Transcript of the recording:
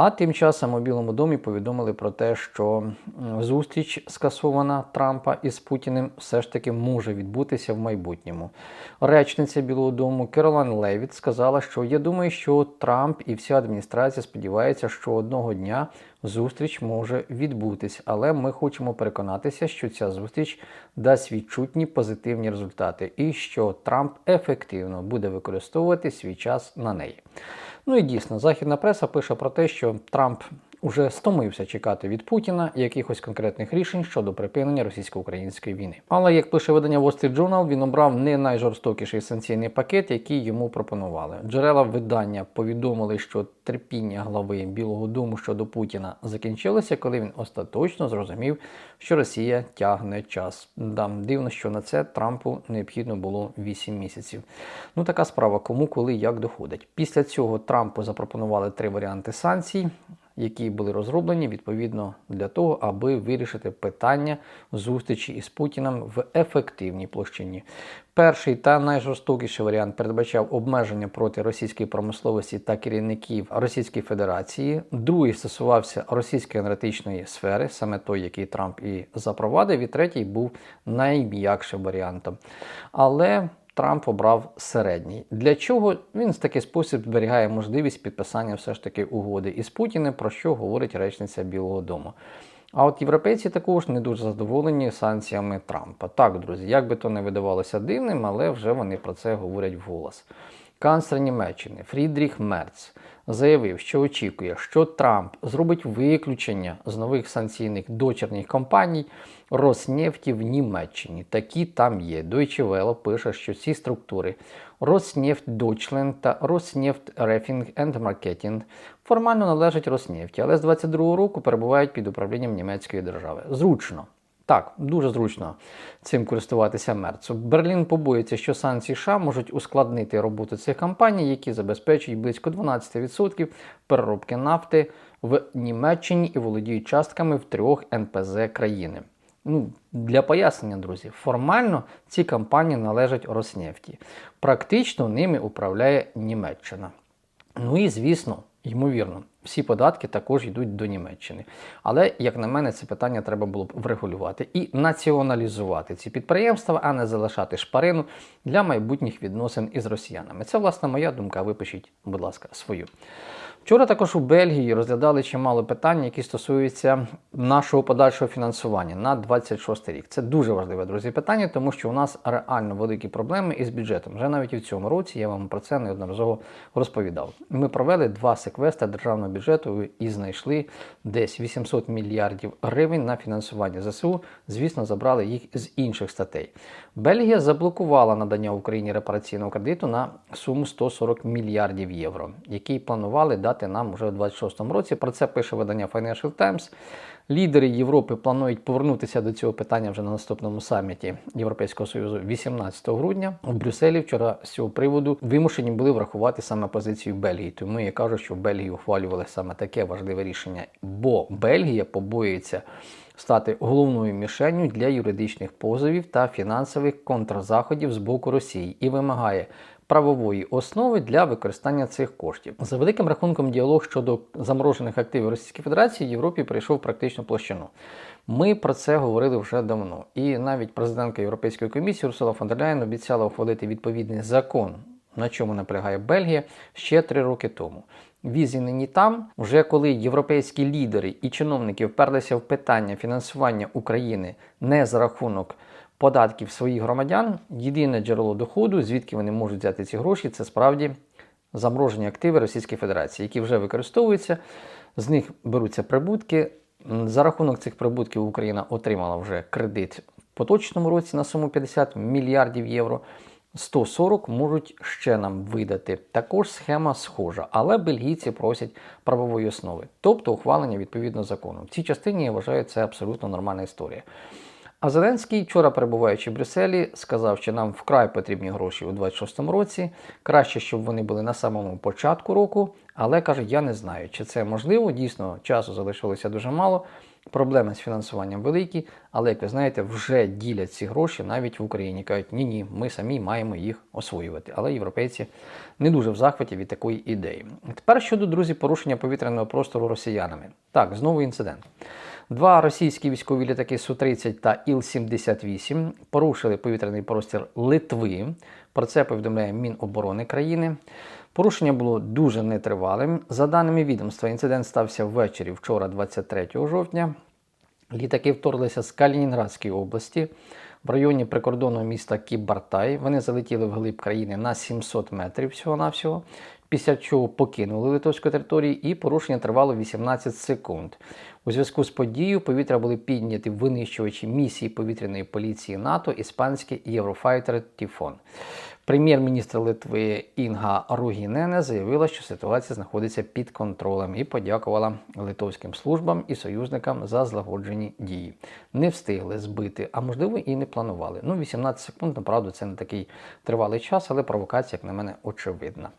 А тим часом у Білому домі повідомили про те, що зустріч скасована Трампа із Путіним все ж таки може відбутися в майбутньому. Речниця Білого Дому Керолайн Левіт сказала, що я думаю, що Трамп і вся адміністрація сподіваються, що одного дня зустріч може відбутись, але ми хочемо переконатися, що ця зустріч дасть відчутні позитивні результати і що Трамп ефективно буде використовувати свій час на неї. Ну і дійсно, західна преса пише про те, що Трамп уже стомився чекати від Путіна якихось конкретних рішень щодо припинення російсько-української війни. Але як пише видання Wall Street Journal, він обрав не найжорстокіший санкційний пакет, який йому пропонували. Джерела видання повідомили, що терпіння глави Білого Дому щодо Путіна закінчилося, коли він остаточно зрозумів, що Росія тягне час. Да, дивно, що на це Трампу необхідно було 8 місяців. Ну така справа, кому, коли, як доходить. Після цього Трампу запропонували три варіанти санкцій які були розроблені відповідно для того, аби вирішити питання зустрічі із Путіним в ефективній площині. Перший та найжорстокіший варіант передбачав обмеження проти російської промисловості та керівників Російської Федерації. Другий стосувався російської енергетичної сфери, саме той, який Трамп і запровадив. І третій був найм'якшим варіантом. Але Трамп обрав середній. Для чого він в такий спосіб зберігає можливість підписання все ж таки угоди із Путіним, про що говорить речниця Білого Дому. А от європейці також не дуже задоволені санкціями Трампа. Так, друзі, як би то не видавалося дивним, але вже вони про це говорять вголос. Канцлер Німеччини Фрідріх Мерц заявив, що очікує, що Трамп зробить виключення з нових санкційних дочерніх компаній Роснефті в Німеччині. Такі там є. Deutsche Welle пише, що ці структури Роснефть Deutschland та Роснефть Reffing and Marketing формально належать Роснефті, але з 22-го року перебувають під управлінням німецької держави. Зручно. Так, дуже зручно цим користуватися Мерцу. Берлін побоїться, що санкції США можуть ускладнити роботу цих компаній, які забезпечують близько 12% переробки нафти в Німеччині і володіють частками в трьох НПЗ країни. Ну, для пояснення, друзі, формально ці компанії належать Роснефті. Практично ними управляє Німеччина. Ну і звісно, ймовірно, всі податки також йдуть до Німеччини. Але, як на мене, це питання треба було б врегулювати і націоналізувати ці підприємства, а не залишати шпарину для майбутніх відносин із росіянами. Це, власне, моя думка. Випишіть, будь ласка, свою. Вчора також у Бельгії розглядали чимало питань, які стосуються нашого подальшого фінансування на 26 рік. Це дуже важливе, друзі, питання, тому що у нас реально великі проблеми із бюджетом. Вже навіть і в цьому році я вам про це неодноразово розповідав. Ми провели два секвеста державного бюджету і знайшли десь 800 мільярдів гривень на фінансування ЗСУ. Звісно, забрали їх з інших статей. Бельгія заблокувала надання Україні репараційного кредиту на суму 140 мільярдів євро, який планували дати нам уже у 26-му році. Про це пише видання Financial Times. Лідери Європи планують повернутися до цього питання вже на наступному саміті Європейського союзу 18 грудня. У Брюсселі вчора з цього приводу вимушені були врахувати саме позицію Бельгії. Тому я кажу, що в Бельгії ухвалювали саме таке важливе рішення, бо Бельгія побоюється стати головною мішенню для юридичних позовів та фінансових контрзаходів з боку Росії і вимагає правової основи для використання цих коштів. За великим рахунком, діалог щодо заморожених активів Російської Федерації в Європі прийшов практично площину. Ми про це говорили вже давно, і навіть президентка Європейської комісії Урсула фон дер Ляєн обіцяла ухвалити відповідний закон, на чому наполягає Бельгія ще три роки тому. Візі нині там, вже коли європейські лідери і чиновники вперлися в питання фінансування України не за рахунок податків своїх громадян, єдине джерело доходу, звідки вони можуть взяти ці гроші, це справді заморожені активи Російської Федерації, які вже використовуються, з них беруться прибутки. За рахунок цих прибутків Україна отримала вже кредит в поточному році на суму 50 мільярдів євро. 140 можуть ще нам видати. Також схема схожа, але бельгійці просять правової основи, тобто ухвалення відповідно закону. В цій частині я вважаю це абсолютно нормальна історія. А Зеленський, вчора перебуваючи в Брюсселі, сказав, що нам вкрай потрібні гроші у 26-му році. Краще, щоб вони були на самому початку року. Але каже, я не знаю, чи це можливо. Дійсно, часу залишилося дуже мало. Проблеми з фінансуванням великі, але, як ви знаєте, вже ділять ці гроші навіть в Україні. Кажуть, ні, ні, ми самі маємо їх освоювати. Але європейці не дуже в захваті від такої ідеї. Тепер щодо друзі, порушення повітряного простору росіянами. Так, знову інцидент. Два російські військові літаки Су-30 та Іл-78 порушили повітряний простір Литви. Про це повідомляє Міноборони країни. Порушення було дуже нетривалим. За даними відомства, інцидент стався ввечері вчора, 23 жовтня. Літаки вторглися з Калінінградської області в районі прикордонного міста Кібартай. Вони залетіли в глиб країни на 700 метрів всього-навсього, після чого покинули литовську територію і порушення тривало 18 секунд. У зв'язку з подією повітря були підняті винищувачі місії повітряної поліції НАТО, іспанські Єврофайтер Тіфон. Прем'єр-міністр Литви Інга Ругінене заявила, що ситуація знаходиться під контролем і подякувала литовським службам і союзникам за злагоджені дії. Не встигли збити, а можливо і не планували. Ну, 18 секунд, направду, це не такий тривалий час, але провокація, як на мене, очевидна.